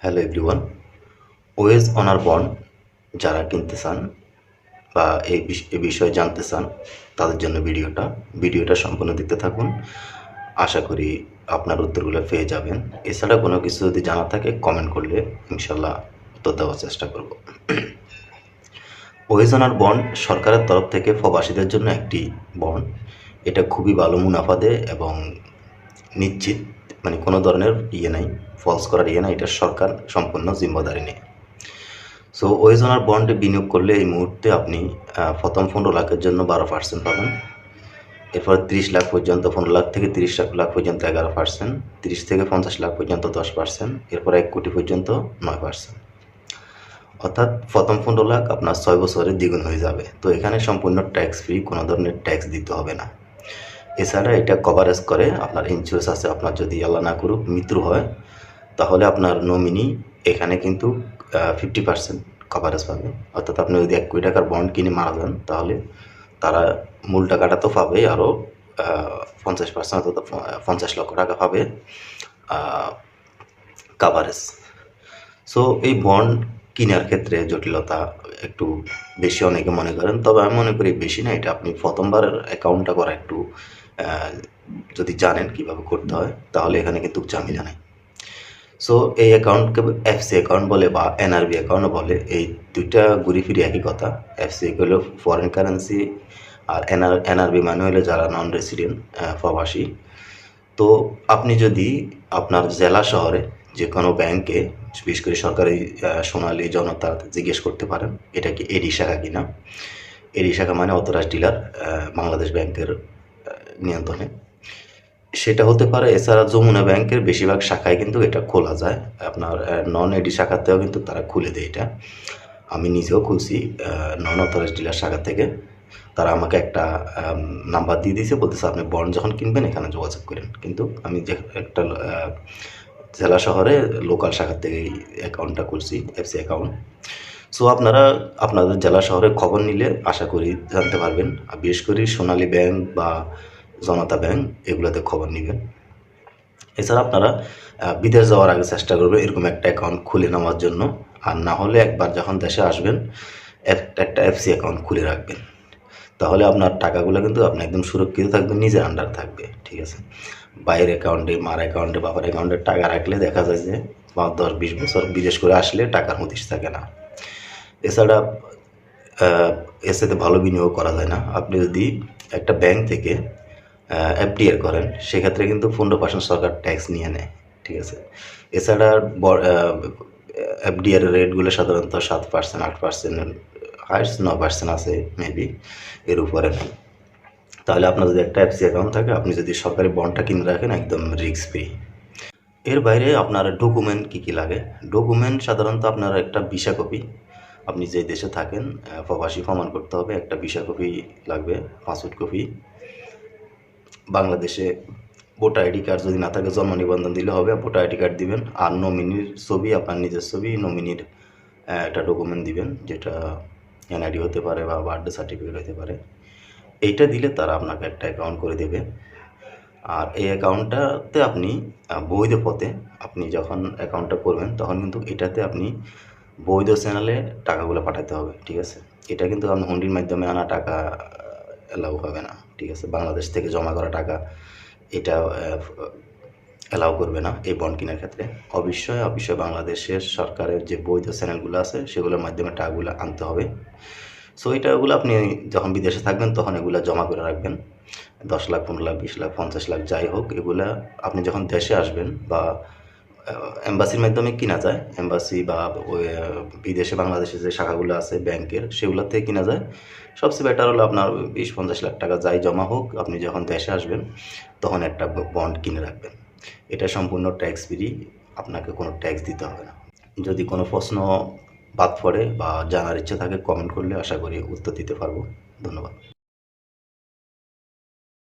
Hello everyone wage earner bond যারা কিনতে চান বা এই বিষ- এই বিষয়ে জানতে চান, তাদের জন্য ভিডিওটা ভিডিওটা সম্পূর্ণ দেখতে থাকুন। আশা করি আপনার উত্তরগুলো পেয়ে যাবেন। এছাড়া কোনো কিছু যদি জানা থাকে কমেন্ট করলে ইনশাল্লাহ উত্তর দেওয়ার চেষ্টা করব। ওয়েজ অনার বন্ড সরকারের তরফ থেকে প্রবাসীদের জন্য একটি বন্ড এটা খুবই ভালো মুনাফা দেয় এবং নিশ্চিত মানে কোনো ধরনের ইয়ে নাই। ফলস করার ইয়ে নাই, এটা সরকার সম্পূর্ণ জিম্মেদারি নেয়। সো ওয়েজনার বন্ডে বিনিয়োগ করলে এই মুহূর্তে আপনি প্রথম পনেরো লাখের জন্য বারো পার্সেন্ট পাবেন। এরপর তিরিশ লাখ পর্যন্ত, পনেরো লাখ থেকে তিরিশ লাখ পর্যন্ত এগারো পার্সেন্ট তিরিশ থেকে পঞ্চাশ লাখ পর্যন্ত দশ পার্সেন্ট এরপর এক কোটি পর্যন্ত নয় পার্সেন্ট অর্থাৎ প্রথম পনেরো লাখ আপনার ছয় বছরে দ্বিগুণ হয়ে যাবে। তো এখানে সম্পূর্ণ ট্যাক্স ফ্রি কোনো ধরনের ট্যাক্স দিতে হবে না। এছাড়া এটা কভারেজ করে আপনার ইন্স্যুরেন্স আছে। আপনার যদি আল্লাহ না করুক, মৃত্যু হয় তাহলে আপনার নমিনি এখানে কিন্তু ফিফটি পার্সেন্ট কভারেজ পাবে। অর্থাৎ আপনি যদি এক কোটি টাকার বন্ড কিনে মারা যান, তাহলে তারা মূল টাকাটা তো পাবে আরও পঞ্চাশ পার্সেন্ট অর্থাৎ পঞ্চাশ লক্ষ টাকা পাবে কাভারেজ সো এই বন্ড কেনার ক্ষেত্রে জটিলতা একটু বেশি অনেকে মনে করেন, তবে আমি মনে করি বেশি না, এটা আপনি প্রথমবার অ্যাকাউন্টটা করা একটু যদি জানেন কীভাবে করতে হয়, তাহলে এখানে কিন্তু ঝামেলা নেই। সো এই অ্যাকাউন্টকে এফসি অ্যাকাউন্ট বলে বা এনআরবি অ্যাকাউন্ট বলে, এই দুইটা ঘুরি ফিরি একই কথা। এফসি হলো ফরেন কারেন্সি আর এনআর এনআরবি মানে হলো যারা নন রেসিডেন্ট প্রবাসী। তো আপনি যদি আপনার জেলা শহরে যে কোনো ব্যাংকে বিশেষ করে সরকারি সোনালী জনতা জিজ্ঞেস করতে পারেন, এটা কি এডি শাখা কিনা এডি শাখা মানে অথরাইজ ডিলার বাংলাদেশ ব্যাংকের নিয়ন্ত্রণে। সেটা হতে পারে, এছাড়া যমুনা ব্যাংকের বেশিরভাগ শাখায় কিন্তু এটা খোলা যায়। আপনার নন এডি শাখাতেও কিন্তু তারা খুলে দেয় এটা। আমি নিজেও খুলছি নন অথরাইজ ডিলার শাখা থেকে। তারা আমাকে একটা নাম্বার দিয়ে দিয়েছে, বলতেছে, আপনি বন্ড যখন কিনবেন, এখানে যোগাযোগ করেন। কিন্তু আমি যে, একটা জেলা শহরে লোকাল শাখা থেকে অ্যাকাউন্টটা করছি এফসি অ্যাকাউন্ট সো আপনারা, আপনাদের জেলা শহরে খবর নিলে আশা করি জানতে পারবেন। আর বিশেষ করে সোনালী ব্যাংক বা জনতা ব্যাংক, এগুলোতে খবর নেবেন। এছাড়া আপনারা বিদেশ যাওয়ার আগে চেষ্টা করবেন এরকম একটা অ্যাকাউন্ট খুলে নেওয়ার জন্য। আর না হলে একবার যখন দেশে আসবেন, এক- একটা এফসি অ্যাকাউন্ট খুলে রাখবেন। তাহলে আপনার টাকাগুলো কিন্তু আপনি একদম সুরক্ষিত থাকবেন, নিজের আন্ডার থাকবে, ঠিক আছে? বাইরের অ্যাকাউন্টে মার অ্যাকাউন্টে বাবার অ্যাকাউন্টে টাকা রাখলে দেখা যায় যে, পাঁচ, দশ, বিশ বছর বিদেশ করে আসলে টাকার হদিশ থাকে না। এছাড়া এর সাথে ভালো বিনিয়োগ করা যায় না। আপনি যদি একটা ব্যাংক থেকে এফডিআর করেন, সেক্ষেত্রে কিন্তু পনেরো পার্সেন্ট সরকার ট্যাক্স নিয়ে নেয়, ঠিক আছে? এছাড়া এফডিআর রেটগুলো সাধারণত সাত পার্সেন্ট আট পার্সেন্ট হাইস্ট ন পার্সেন্ট আছে মেবি এর উপরে নেই তাহলে আপনার যদি একটা এফসি অ্যাকাউন্ট থাকে, আপনি যদি সরকারি বন্ডটা কিনে রাখেন, একদম রিস্ক ফ্রি এর বাইরে আপনার ডকুমেন্ট কী কী লাগে? ডকুমেন্ট সাধারণত আপনার একটা ভিসা কপি আপনি যে দেশে থাকেন প্রবাসী প্রমাণ করতে হবে, একটা ভিসা কপি লাগবে পাসপোর্ট কপি বাংলাদেশে ভোটার আইডি কার্ড যদি না থাকে জন্ম নিবন্ধন দিলে হবে, ভোটার আইডি কার্ড দিবেন আর নমিনির ছবি, আপনার নিজের ছবি নমিনির একটা ডকুমেন্ট দিবেন, যেটা এনআইডি হতে পারে বা বার্থডে সার্টিফিকেট হতে পারে। এইটা দিলে তারা আপনাকে একটা অ্যাকাউন্ট করে দেবে। আর এই অ্যাকাউন্টটাতে আপনি বৈধ পথে আপনি যখন অ্যাকাউন্টটা করবেন, তখন কিন্তু এটাতে আপনি বৈধ চ্যানেলে টাকাগুলো পাঠাতে হবে, ঠিক আছে? এটা কিন্তু আপনি হুন্ডির মাধ্যমে আনা টাকা অ্যালাউ হবে না। ঠিক আছে, বাংলাদেশ থেকে জমা করা টাকা এটা অ্যালাউ করবে না এই বন্ড কেনার ক্ষেত্রে। অবশ্যই অবশ্যই বাংলাদেশের সরকারের যে বৈধ চ্যানেলগুলো আছে, সেগুলোর মাধ্যমে টাকাগুলো আনতে হবে। সো এটা ওগুলো আপনি যখন বিদেশে থাকবেন, তখন এগুলো জমা করে রাখবেন। দশ লাখ, পনেরো লাখ, বিশ লাখ, পঞ্চাশ লাখ, যাই হোক, এগুলা আপনি যখন দেশে আসবেন বা এম্বাসির মাধ্যমে কিনা যায়। এম্বাসি বা বিদেশে, বাংলাদেশে যে শাখাগুলো আছে ব্যাংকের সেগুলোর থেকে কিনা যায়। সবচেয়ে বেটার হলো আপনার বিশ পঞ্চাশ লাখ টাকা যাই জমা হোক, আপনি যখন দেশে আসবেন, তখন একটা বন্ড কিনে রাখবেন। এটা সম্পূর্ণ ট্যাক্স ফ্রি আপনাকে কোনো ট্যাক্স দিতে হবে না। যদি কোনো প্রশ্ন বাদ পড়ে বা জানার ইচ্ছে থাকে কমেন্ট করলে আশা করি উত্তর দিতে পারব। ধন্যবাদ।